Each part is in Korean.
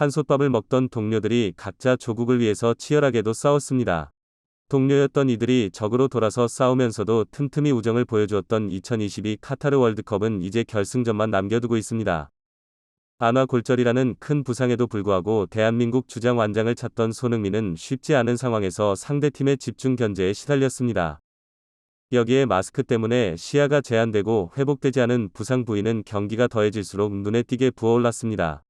한솥밥을 먹던 동료들이 각자 조국을 위해서 치열하게도 싸웠습니다. 동료였던 이들이 적으로 돌아서 싸우면서도 틈틈이 우정을 보여주었던 2022 카타르 월드컵은 이제 결승전만 남겨두고 있습니다. 안화 골절이라는 큰 부상에도 불구하고 대한민국 주장 완장을 찾던 손흥민은 쉽지 않은 상황에서 상대팀의 집중 견제에 시달렸습니다. 여기에 마스크 때문에 시야가 제한되고 회복되지 않은 부상 부위는 경기가 더해질수록 눈에 띄게 부어올랐습니다.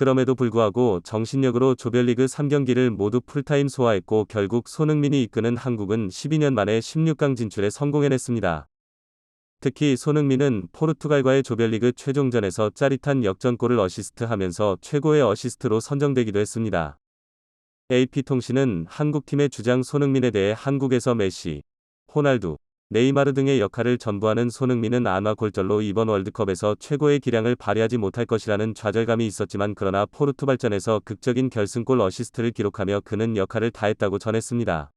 그럼에도 불구하고 정신력으로 조별리그 3경기를 모두 풀타임 소화했고 결국 손흥민이 이끄는 한국은 12년 만에 16강 진출에 성공해냈습니다. 특히 손흥민은 포르투갈과의 조별리그 최종전에서 짜릿한 역전골을 어시스트하면서 최고의 어시스트로 선정되기도 했습니다. AP통신은 한국팀의 주장 손흥민에 대해 한국에서 메시, 호날두, 네이마르 등의 역할을 전부하는 손흥민은 안화 골절로 이번 월드컵에서 최고의 기량을 발휘하지 못할 것이라는 좌절감이 있었지만 그러나 포르투갈전에서 극적인 결승골 어시스트를 기록하며 그는 역할을 다했다고 전했습니다.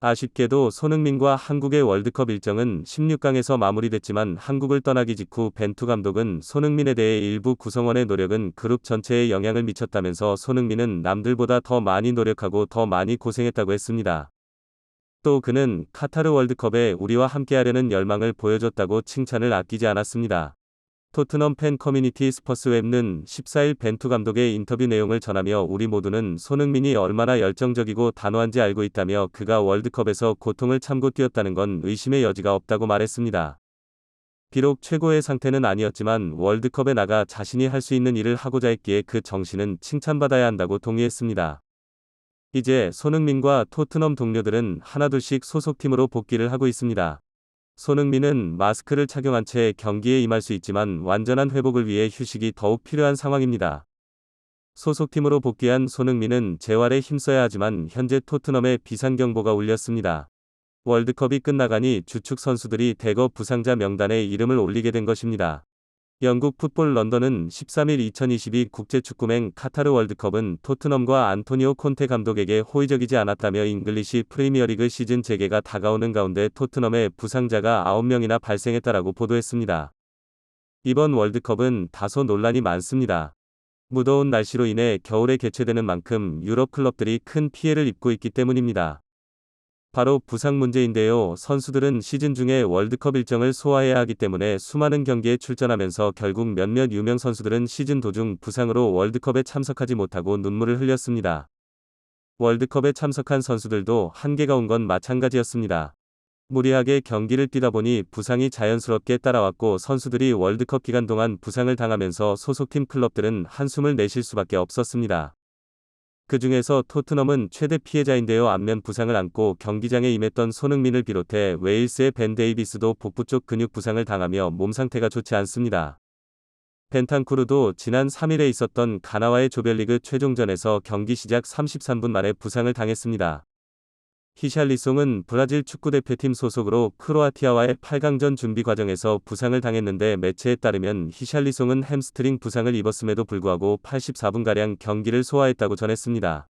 아쉽게도 손흥민과 한국의 월드컵 일정은 16강에서 마무리됐지만 한국을 떠나기 직후 벤투 감독은 손흥민에 대해 일부 구성원의 노력은 그룹 전체에 영향을 미쳤다면서 손흥민은 남들보다 더 많이 노력하고 더 많이 고생했다고 했습니다. 또 그는 카타르 월드컵에 우리와 함께하려는 열망을 보여줬다고 칭찬을 아끼지 않았습니다. 토트넘 팬 커뮤니티 스퍼스 웹는 14일 벤투 감독의 인터뷰 내용을 전하며 우리 모두는 손흥민이 얼마나 열정적이고 단호한지 알고 있다며 그가 월드컵에서 고통을 참고 뛰었다는 건 의심의 여지가 없다고 말했습니다. 비록 최고의 상태는 아니었지만 월드컵에 나가 자신이 할 수 있는 일을 하고자 했기에 그 정신은 칭찬받아야 한다고 동의했습니다. 이제 손흥민과 토트넘 동료들은 하나둘씩 소속팀으로 복귀를 하고 있습니다. 손흥민은 마스크를 착용한 채 경기에 임할 수 있지만 완전한 회복을 위해 휴식이 더욱 필요한 상황입니다. 소속팀으로 복귀한 손흥민은 재활에 힘써야 하지만 현재 토트넘에 비상경보가 울렸습니다. 월드컵이 끝나가니 주축 선수들이 대거 부상자 명단에 이름을 올리게 된 것입니다. 영국 풋볼 런던은 13일 2022 국제축구맹 카타르 월드컵은 토트넘과 안토니오 콘테 감독에게 호의적이지 않았다며 잉글리시 프리미어리그 시즌 재개가 다가오는 가운데 토트넘의 부상자가 9명이나 발생했다라고 보도했습니다. 이번 월드컵은 다소 논란이 많습니다. 무더운 날씨로 인해 겨울에 개최되는 만큼 유럽 클럽들이 큰 피해를 입고 있기 때문입니다. 바로 부상 문제인데요. 선수들은 시즌 중에 월드컵 일정을 소화해야 하기 때문에 수많은 경기에 출전하면서 결국 몇몇 유명 선수들은 시즌 도중 부상으로 월드컵에 참석하지 못하고 눈물을 흘렸습니다. 월드컵에 참석한 선수들도 한계가 온 건 마찬가지였습니다. 무리하게 경기를 뛰다 보니 부상이 자연스럽게 따라왔고 선수들이 월드컵 기간 동안 부상을 당하면서 소속팀 클럽들은 한숨을 내쉴 수밖에 없었습니다. 그 중에서 토트넘은 최대 피해자인데요. 안면 부상을 안고 경기장에 임했던 손흥민을 비롯해 웨일스의 벤 데이비스도 복부 쪽 근육 부상을 당하며 몸 상태가 좋지 않습니다. 벤탄쿠르도 지난 3일에 있었던 가나와의 조별리그 최종전에서 경기 시작 33분 만에 부상을 당했습니다. 히샬리송은 브라질 축구대표팀 소속으로 크로아티아와의 8강전 준비 과정에서 부상을 당했는데 매체에 따르면 히샬리송은 햄스트링 부상을 입었음에도 불구하고 84분가량 경기를 소화했다고 전했습니다.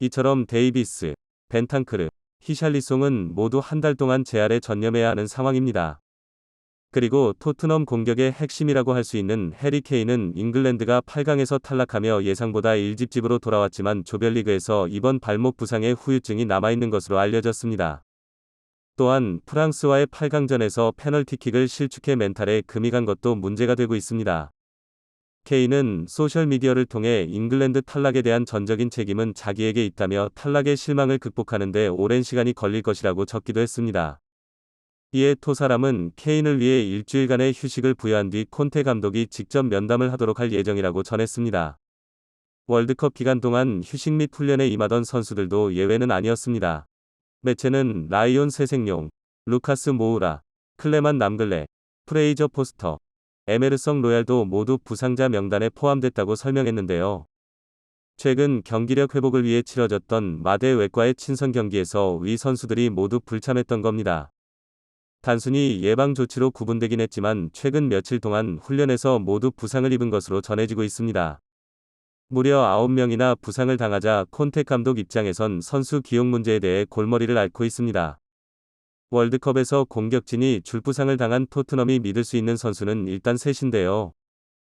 이처럼 데이비스, 벤탄크르, 히샬리송은 모두 한 달 동안 재활에 전념해야 하는 상황입니다. 그리고 토트넘 공격의 핵심이라고 할 수 있는 해리 케인은 잉글랜드가 8강에서 탈락하며 예상보다 일집집으로 돌아왔지만 조별리그에서 이번 발목 부상의 후유증이 남아있는 것으로 알려졌습니다. 또한 프랑스와의 8강전에서 페널티킥을 실축해 멘탈에 금이 간 것도 문제가 되고 있습니다. 케인은 소셜미디어를 통해 잉글랜드 탈락에 대한 전적인 책임은 자기에게 있다며 탈락의 실망을 극복하는데 오랜 시간이 걸릴 것이라고 적기도 했습니다. 이에 토 사람은 케인을 위해 일주일간의 휴식을 부여한 뒤 콘테 감독이 직접 면담을 하도록 할 예정이라고 전했습니다. 월드컵 기간 동안 휴식 및 훈련에 임하던 선수들도 예외는 아니었습니다. 매체는 라이온 새생용, 루카스 모우라, 클레만 남글레, 프레이저 포스터, 에메르성 로얄도 모두 부상자 명단에 포함됐다고 설명했는데요. 최근 경기력 회복을 위해 치러졌던 마대 외과의 친선 경기에서 위 선수들이 모두 불참했던 겁니다. 단순히 예방 조치로 구분되긴 했지만 최근 며칠 동안 훈련에서 모두 부상을 입은 것으로 전해지고 있습니다. 무려 9명이나 부상을 당하자 콘테 감독 입장에선 선수 기용 문제에 대해 골머리를 앓고 있습니다. 월드컵에서 공격진이 줄부상을 당한 토트넘이 믿을 수 있는 선수는 일단 셋인데요.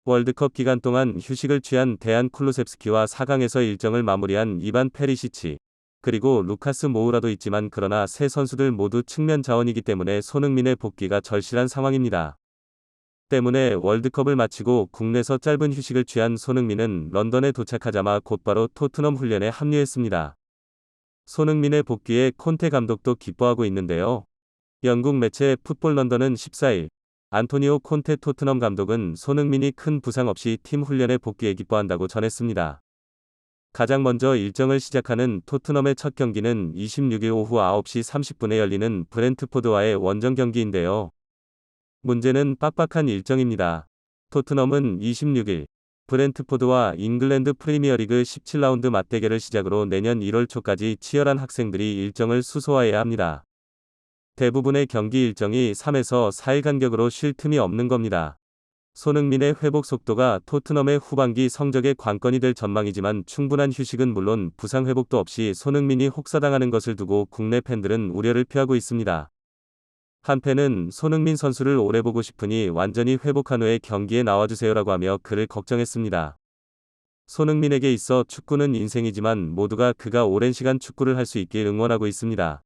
월드컵 기간 동안 휴식을 취한 대안 쿨루셉스키와 4강에서 일정을 마무리한 이반 페리시치, 그리고 루카스 모우라도 있지만 그러나 세 선수들 모두 측면 자원이기 때문에 손흥민의 복귀가 절실한 상황입니다. 때문에 월드컵을 마치고 국내에서 짧은 휴식을 취한 손흥민은 런던에 도착하자마 곧바로 토트넘 훈련에 합류했습니다. 손흥민의 복귀에 콘테 감독도 기뻐하고 있는데요. 영국 매체 풋볼 런던은 14일 안토니오 콘테 토트넘 감독은 손흥민이 큰 부상 없이 팀 훈련에 복귀에 기뻐한다고 전했습니다. 가장 먼저 일정을 시작하는 토트넘의 첫 경기는 26일 오후 9시 30분에 열리는 브렌트포드와의 원정 경기인데요. 문제는 빡빡한 일정입니다. 토트넘은 26일 브렌트포드와 잉글랜드 프리미어리그 17라운드 맞대결을 시작으로 내년 1월 초까지 치열한 학생들이 일정을 수소화해야 합니다. 대부분의 경기 일정이 3에서 4일 간격으로 쉴 틈이 없는 겁니다. 손흥민의 회복 속도가 토트넘의 후반기 성적의 관건이 될 전망이지만 충분한 휴식은 물론 부상 회복도 없이 손흥민이 혹사당하는 것을 두고 국내 팬들은 우려를 표하고 있습니다. 한 팬은 손흥민 선수를 오래 보고 싶으니 완전히 회복한 후에 경기에 나와주세요라고 하며 그를 걱정했습니다. 손흥민에게 있어 축구는 인생이지만 모두가 그가 오랜 시간 축구를 할 수 있길 응원하고 있습니다.